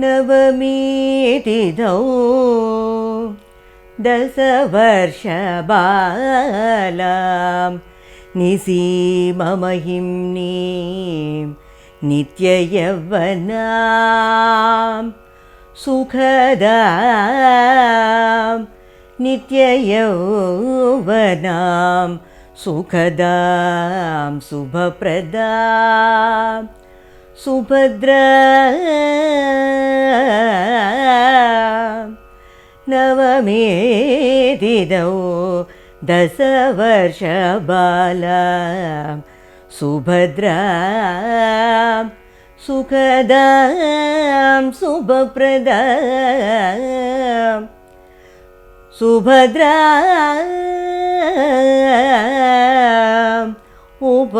नवमीतिदौ दशवर्षबालां निसीममहिम्नीं नित्ययौवनां सुखदां नित्ययौवनां सुखदां शुभप्रदां സുഭദ്ര. നവമേദിതോ ദശവർഷബാല. സുഭദ്ര. സുഖദ ശുഭപ്രദ സുഭദ്ര. उपसे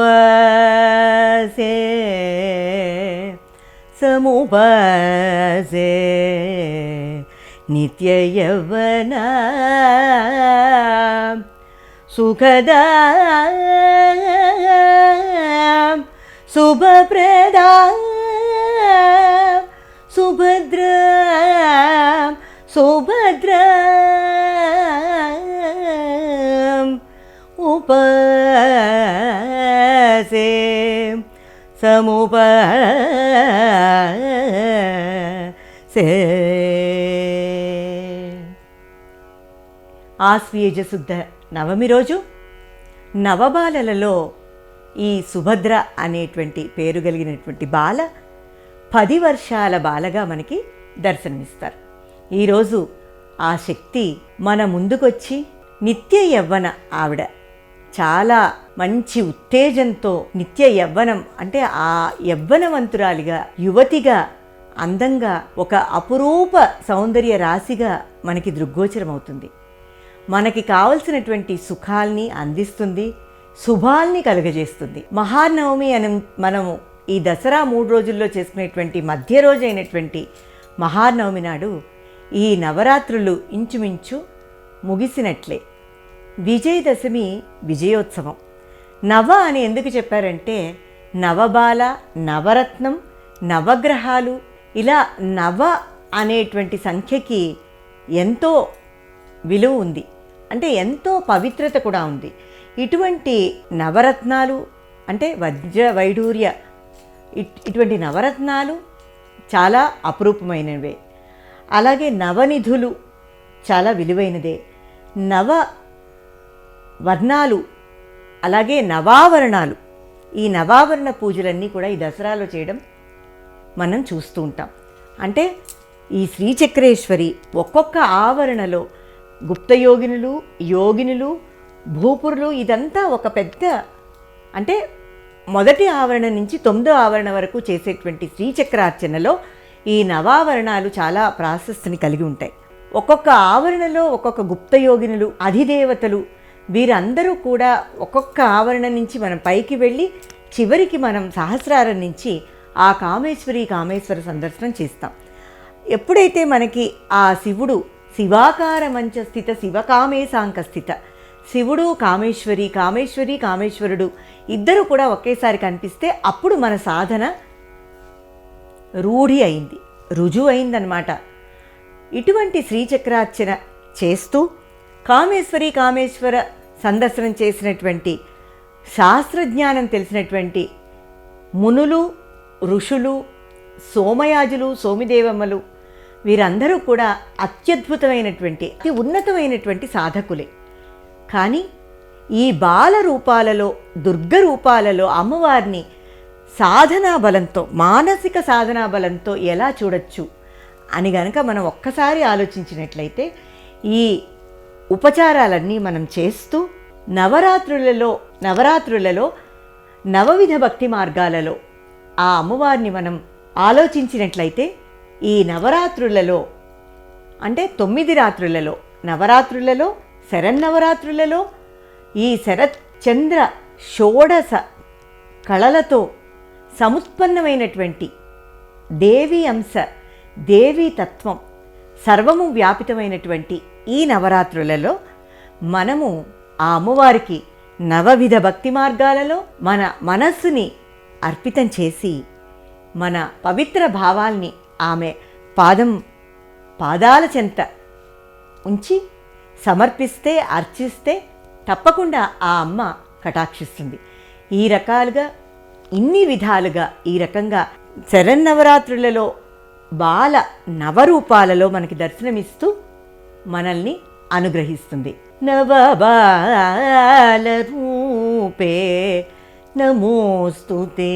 समुपसे नित्ययवना सुखदा शुभप्रदा सुभद्रा सुभद्रा उपसे సముప ఆశ్వీయజ శుద్ధ నవమి రోజు నవబాలలలో ఈ సుభద్ర అనేటువంటి పేరు కలిగినటువంటి బాల పది వర్షాల బాలగా మనకి దర్శనమిస్తారు. ఈరోజు ఆ శక్తి మన ముందుకొచ్చి నిత్య యవ్వన ఆవిడ చాలా మంచి ఉత్తేజంతో నిత్య యవ్వనం అంటే ఆ యవ్వనవంతురాలిగా యువతిగా అందంగా ఒక అపురూప సౌందర్య రాశిగా మనకి దృగ్గోచరం అవుతుంది మనకి కావలసినటువంటి సుఖాల్ని అందిస్తుంది శుభాల్ని కలుగజేస్తుంది. మహానవమి అని మనము ఈ దసరా మూడు రోజుల్లో చేసుకునేటువంటి మధ్య రోజు అయినటువంటి మహానవమి నాడు ఈ నవరాత్రులు ఇంచుమించు ముగిసినట్లే. విజయదశమి విజయోత్సవం. నవ అని ఎందుకు చెప్పారంటే నవబాల నవరత్నం నవగ్రహాలు ఇలా నవ అనేటువంటి సంఖ్యకి ఎంతో విలువ ఉంది. అంటే ఎంతో పవిత్రత కూడా ఉంది. ఇటువంటి నవరత్నాలు అంటే వజ్ర వైడూర్య ఇట్- ఇటువంటి నవరత్నాలు చాలా అపురూపమైనవే. అలాగే నవనిధులు చాలా విలువైనదే. నవ వర్ణాలు అలాగే నవావరణాలు. ఈ నవావరణ పూజలన్నీ కూడా ఈ దసరాలో చేయడం మనం చూస్తూ ఉంటాం. అంటే ఈ శ్రీచక్రేశ్వరి ఒక్కొక్క ఆవరణలో గుప్తయోగినులు యోగినులు భూపురులు ఇదంతా ఒక పెద్ద అంటే మొదటి ఆవరణ నుంచి తొమ్మిదో ఆవరణ వరకు చేసేటువంటి శ్రీచక్రార్చనలో ఈ నవావరణాలు చాలా ప్రాశస్తిని కలిగి ఉంటాయి. ఒక్కొక్క ఆవరణలో ఒక్కొక్క గుప్తయోగినులు అధిదేవతలు వీరందరూ కూడా ఒక్కొక్క ఆవరణ నుంచి మనం పైకి వెళ్ళి చివరికి మనం సహస్రారం నుంచి ఆ కామేశ్వరి కామేశ్వర సందర్శనం చేస్తాం. ఎప్పుడైతే మనకి ఆ శివుడు శివాకార మంచ స్థిత శివకామేశాంక స్థిత శివుడు కామేశ్వరి కామేశ్వరి కామేశ్వరుడు ఇద్దరు కూడా ఒకేసారి కనిపిస్తే అప్పుడు మన సాధన రూఢి అయింది రుజువు అయిందనమాట ఇటువంటి శ్రీచక్రార్చన చేస్తూ కామేశ్వరి కామేశ్వర సందర్శనం చేసినటువంటి శాస్త్రజ్ఞానం తెలిసినటువంటి మునులు ఋషులు సోమయాజులు సోమిదేవమ్మలు వీరందరూ కూడా అత్యద్భుతమైనటువంటి అతి ఉన్నతమైనటువంటి సాధకులే. కానీ ఈ బాల రూపాలలో దుర్గ రూపాలలో అమ్మవారిని సాధనా బలంతో మానసిక సాధనా బలంతో ఎలా చూడొచ్చు అని గనక మనం ఒక్కసారి ఆలోచించినట్లయితే ఈ ఉపచారాలన్నీ మనం చేస్తూ నవరాత్రులలో నవరాత్రులలో నవవిధ భక్తి మార్గాలలో ఆ అమ్మవారిని మనం ఆలోచించినట్లయితే ఈ నవరాత్రులలో అంటే తొమ్మిది రాత్రులలో నవరాత్రులలో శరన్నవరాత్రులలో ఈ శరచంద్ర షోడశ కళలతో సముత్పన్నమైనటువంటి దేవి అంశ దేవీ తత్వం సర్వము వ్యాపితమైనటువంటి ఈ నవరాత్రులలో మనము ఆ అమ్మవారికి నవవిధ భక్తి మార్గాలలో మన మనస్సుని అర్పితం చేసి మన పవిత్ర భావాల్ని ఆమె పాదం పాదాల చెంత ఉంచి సమర్పిస్తే అర్చిస్తే తప్పకుండా ఆ అమ్మ కటాక్షిస్తుంది. ఈ రకాలుగా ఇన్ని విధాలుగా ఈ రకంగా శరన్నవరాత్రులలో బాల నవరూపాలలో మనకి దర్శనమిస్తూ మనల్ని అనుగ్రహిస్తుంది. నవబాల రూపే నమోస్తుతే.